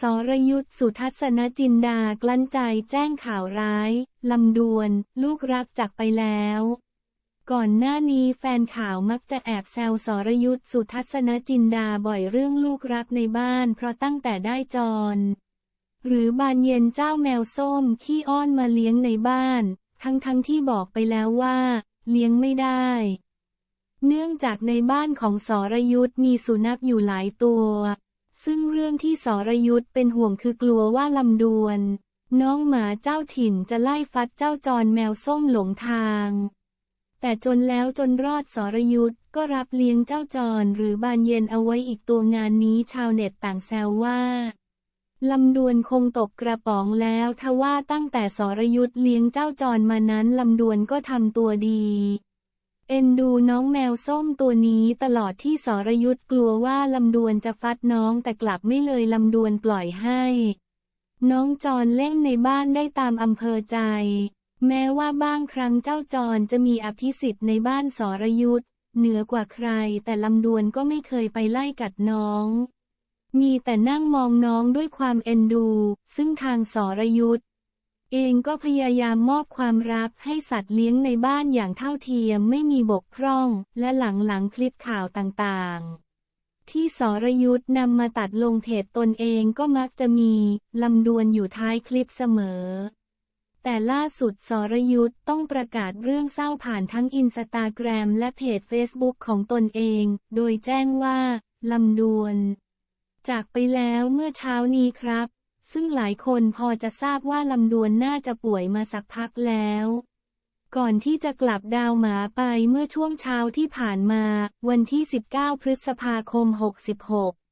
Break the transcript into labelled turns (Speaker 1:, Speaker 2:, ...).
Speaker 1: สรยุทธสุทัศนจินดากลั้นใจแจ้งข่าวร้าย ลำดวน ลูกรักจากไปแล้ว ก่อนหน้านี้แฟนข่าวมักจะแอบแซวสรยุทธสุทัศนจินดาบ่อยเรื่องลูกรักในบ้าน เพราะตั้งแต่ได้จร หรือบานเย็นเจ้าแมวส้มขี้อ้อนมาเลี้ยงในบ้าน ทั้งๆทที่บอกไปแล้วว่า เลี้ยงไม่ได้ เนื่องจากในบ้านของสรยุทธมีสุนัขอยู่หลายตัว ซึ่งเรื่องที่สรยุทธเป็นห่วงคือกลัวว่าลำดวน น้องหมาเจ้าถิ่นจะไล่ฟัดเจ้าจรแมวส้มหลงทาง แต่จนแล้วจนรอดสรยุทธก็รับเลี้ยงเจ้าจรหรือบานเย็นเอาไว้อีกตัวงานนี้ชาวเน็ตต่างแซวว่าลำดวนคงตกกระป๋องแล้วทว่าตั้งแต่สรยุทธเลี้ยงเจ้าจรมานั้นลำดวนก็ทำตัวดี เอ็นดูน้องแมวส้มตัวนี้ตลอดที่สรยุทธกลัวว่าลำดวนจะฟัดน้องแต่กลับไม่เลยลำดวนปล่อยให้ น้องจรเล่นในบ้านได้ตามอำเภอใจ แม้ว่าบ้างครั้งเจ้าจรจะมีอภิสิทธิ์ในบ้านสรยุทธเหนือกว่าใครแต่ลำดวนก็ไม่เคยไปไล่กัดน้อง มีแต่นั่งมองน้องด้วยความเอ็นดู ซึ่งทางสรยุทธ เองก็พยายามมอบความรักให้สัตว์เลี้ยงในบ้านอย่างเท่าเทียมไม่มีบกพร่อง และหลังๆคลิปข่าวต่างๆ ที่สรยุทธ์นำมาตัดลงเพจตนเองก็มักจะมีลำดวนอยู่ท้ายคลิปเสมอ แต่ล่าสุดสรยุทธ์ต้องประกาศเรื่องเศร้าผ่านทั้งอินสตาแกรมและเพจเฟซบุ๊กของตนเอง โดยแจ้งว่าลำดวน จากไปแล้วเมื่อเช้านี้ครับ ซึ่งหลายคนพอจะทราบว่าลำดวนน่าจะป่วยมาสักพักแล้วก่อนที่จะกลับดาวหมาไปเมื่อช่วงเช้าที่ผ่านมา วันที่ 19 พฤษภาคม 66